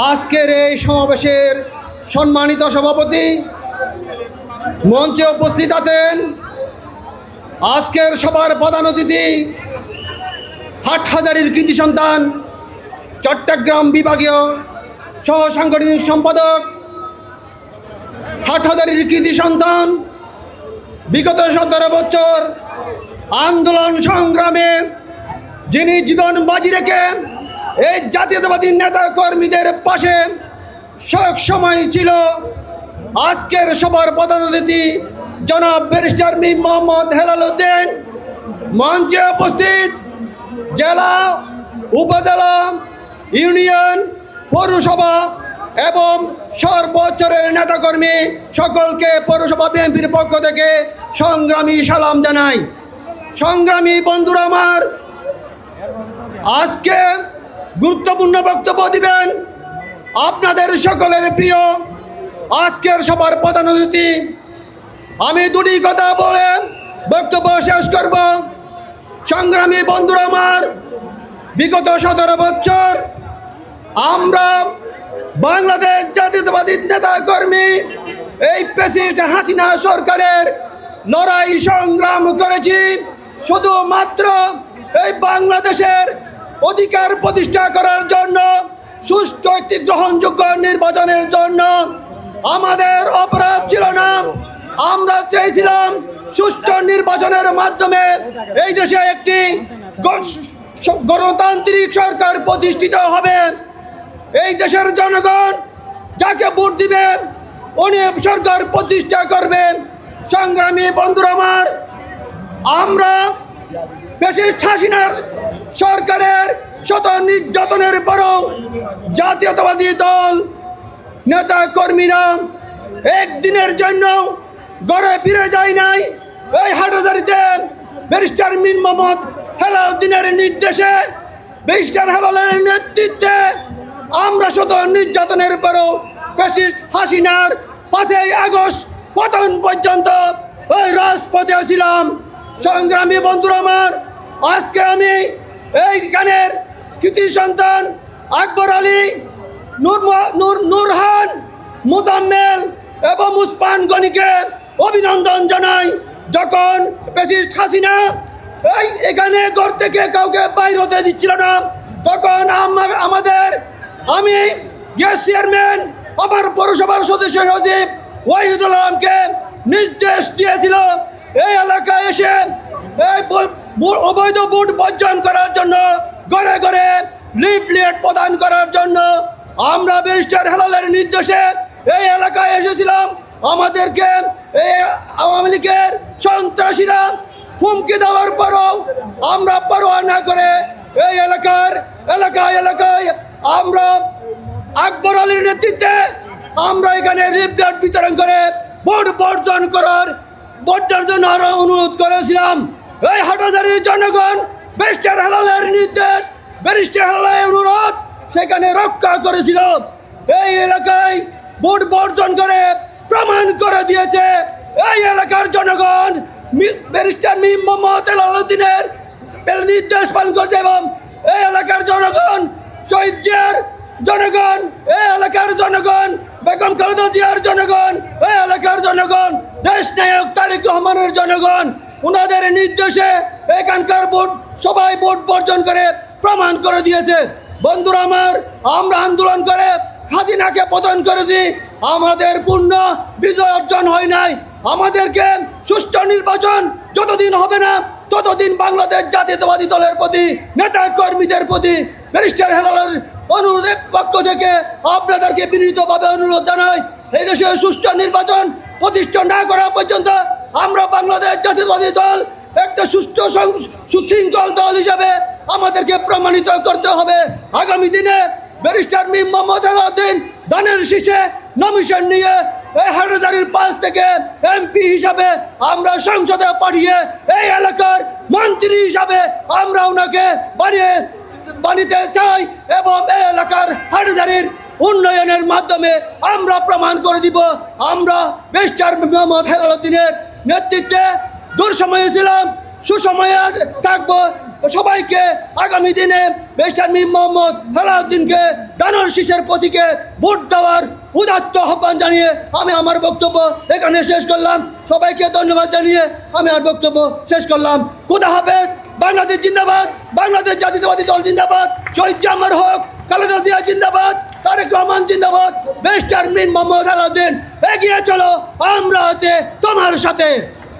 আজকের এই সমাবেশের সম্মানিত সভাপতি মঞ্চে উপস্থিত আছেন আজকের সবার প্রধান অতিথি হাটহাজারির কৃতি সন্তান, চট্টগ্রাম বিভাগীয় সহ সাংগঠনিক সম্পাদক, হাটহাজারির কৃতি সন্তান, বিগত সতেরো বছর আন্দোলন সংগ্রামে যিনি জীবন বাজি রেখে এই জাতীয়তাবাদী নেতা কর্মীদের পাশে সব সময় ছিল। আজকের সবার প্রধান অতিথি জনাব ব্যারিস্টার মি মোহাম্মদ হেলাল উদ্দিন। মঞ্চে উপস্থিত জেলা, উপজেলা, ইউনিয়ন, পৌরসভা এবং সর্বোচ্চরের নেতাকর্মী সকলকে পৌরসভা বিএনপির পক্ষ থেকে সংগ্রামী সালাম জানাই। সংগ্রামী বন্ধুরা আমার, আজকে গুরুত্বপূর্ণ বক্তব্য দিবেন আপনাদের সকলের প্রিয় আজকের সবার প্রধান অতিথি। আমি দুটি কথা বলে বক্তব্য শেষ করব। সংগ্রামী বন্ধুরা আমার, বিগত সতেরো বছর আমরা বাংলাদেশ জাতীয়তাবাদী নেতা কর্মী এই প্রেসিডেন্ট হাসিনা সরকারের লড়াই সংগ্রাম করেছি। শুধুমাত্র এই বাংলাদেশের অধিকার প্রতিষ্ঠা করার জন্য, সুষ্ঠু একটি গ্রহণযোগ্য নির্বাচনের জন্য আমাদের অপরাধ ছিল না। আমরা চেয়েছিলাম সুষ্ঠু নির্বাচনের মাধ্যমে এই দেশে একটি গণতান্ত্রিক সরকার প্রতিষ্ঠিত হবে। এই দেশের জনগণ যাকে ভোট দিবে, উনি সরকার প্রতিষ্ঠা করবেন সংগ্রামী বন্ধুরা আমার, আমরা বেশি হাসিনার সরকারের শত নির্যাতনের পরও জাতীয়তাবাদী দল, নেতা কর্মীরা একদিনের জন্য গড়ে ফিরে যায় নাই। এই হাটাজারিতে ব্যারিস্টার মিন মোহাম্মদ হেলাউদ্দিনের নির্দেশে ব্যারিস্টার হেলালের নেতৃত্বে আমরা শত নির্যাতনের পরও বেশি হাসিনার পাঁচই আগস্ট পতন পর্যন্ত ওই রাজপথে ছিলাম। সংগ্রামী বন্ধুরা আমার, আজকে আমি এই গানের কৃতি সন্তান আকবর আলী, নূর নূর, নূরহান, মুজাম্মেল এবং মুসপান গনিকে অভিনন্দন জানাই। যখন পেশিস হাসিনা এই এখানে ঘর থেকে কাউকে বাইর হতে দিচ্ছিল না, তখন আমাদের, আমি গ্যাস চেয়ারম্যান আমার পৌরসভার সদস্য সচিব ওয়াহিদুল আলমকে নির্দেশ দিয়েছিল, এই এলাকায় এসে এই অবৈধ ভোট বর্জন করার জন্য ঘরে ঘরে লিফলেট প্রদান করার জন্য আমরা ব্যারিস্টার হেলালের নির্দেশে এই এলাকায় এসেছিলাম। আমাদেরকে এই আওয়ামী লীগের সন্ত্রাসীরা হুমকি দেওয়ার পরও আমরা পরোয়া না করে এই এলাকার এলাকায় এলাকায় আমরা আকবর আলীর নেতৃত্বে আমরা এখানে লিফলেট বিতরণ করে ভোট বর্জন করার ভোটার জন্য আরও অনুরোধ করেছিলাম। এই হাটাজারির জনগণ, ব্যারিস্টার হালালের নির্দেশ, ব্যারিস্টার হেলালের অনুরোধ সেখানে রক্ষা করেছিল। এই এলাকায় ভোট বর্জন করে প্রমাণ করে দিয়েছে এই এলাকার জনগণ ব্যারিস্টার মি মোহাম্মদ এলালুদ্দিনের নির্দেশ পালন করছে এবং এই এলাকার জনগণ জিয়ার জনগণ, এই এলাকার জনগণ, বেগম খালেদা জিয়ার জনগণ, এই এলাকার জনগণ, দেশ নায়ক তারেক রহমানের জনগণ ওনাদের নির্দেশে এখানকার ভোট, সবাই ভোট বর্জন করে প্রমাণ করে দিয়েছে। বন্ধুরা আমার, আমরা আন্দোলন করে হাসিনাকে পতন করেছি। আমাদের পূর্ণ বিজয় অর্জন হয় নাই। আমাদেরকে সুষ্ঠু নির্বাচন যতদিন হবে না, ততদিন বাংলাদেশ জাতীয়তাবাদী দলের প্রতি, নেতা কর্মীদের প্রতি, ব্যারিস্টার হেলালের অনুরোধের পক্ষ থেকে আপনাদেরকে বিনীতভাবে অনুরোধ জানাই, এই দেশে সুষ্ঠু নির্বাচন প্রতিষ্ঠা না করা পর্যন্ত আমরা বাংলাদেশ জাতীয়তাবাদী দল, একটা সুষ্ঠু সং- সুশৃঙ্খল দল হিসাবে আমাদেরকে প্রমাণিত করতে হবে। আগামী দিনে ব্যারিস্টার মিম মোহাম্মদ আলাউদ্দিন ধানের শীষে নমিশন নিয়ে এই হাটাজারির পাশ থেকে এমপি হিসাবে আমরা সংসদে পাঠিয়ে এই এলাকার মন্ত্রী হিসাবে আমরা ওনাকে বানিয়ে, বানিতে চাই এবং এই এলাকার হাটাজারির উন্নয়নের মাধ্যমে আমরা প্রমাণ করে দিব। আমরা বেস্টার মোহাম্মদ হেলালুদ্দিনের নেতৃত্বে দুঃসময়ে ছিলাম, সুসময়ে থাকব। সবাইকে আগামী দিনে বেস্টার মিম মোহাম্মদ হেলাউদ্দিনকে দানর শীষের প্রতীকে ভোট দেওয়ার উদাত্ত আহ্বান জানিয়ে আমি আমার বক্তব্য এখানে শেষ করলাম। সবাইকে ধন্যবাদ জানিয়ে আমি আর বক্তব্য শেষ করলাম। খুদা হাফেজ, বাংলাদেশ জিন্দাবাদ, বাংলাদেশ জাতীয়তাবাদী দল জিন্দাবাদ, শহীদ জামার হোক খালেদা জিয়া জিন্দাবাদ তারেক রহমান বেস্টার মোহাম্মদ আলাউদ্দিন এগিয়ে চলো আমরা আছে তোমার সাথে।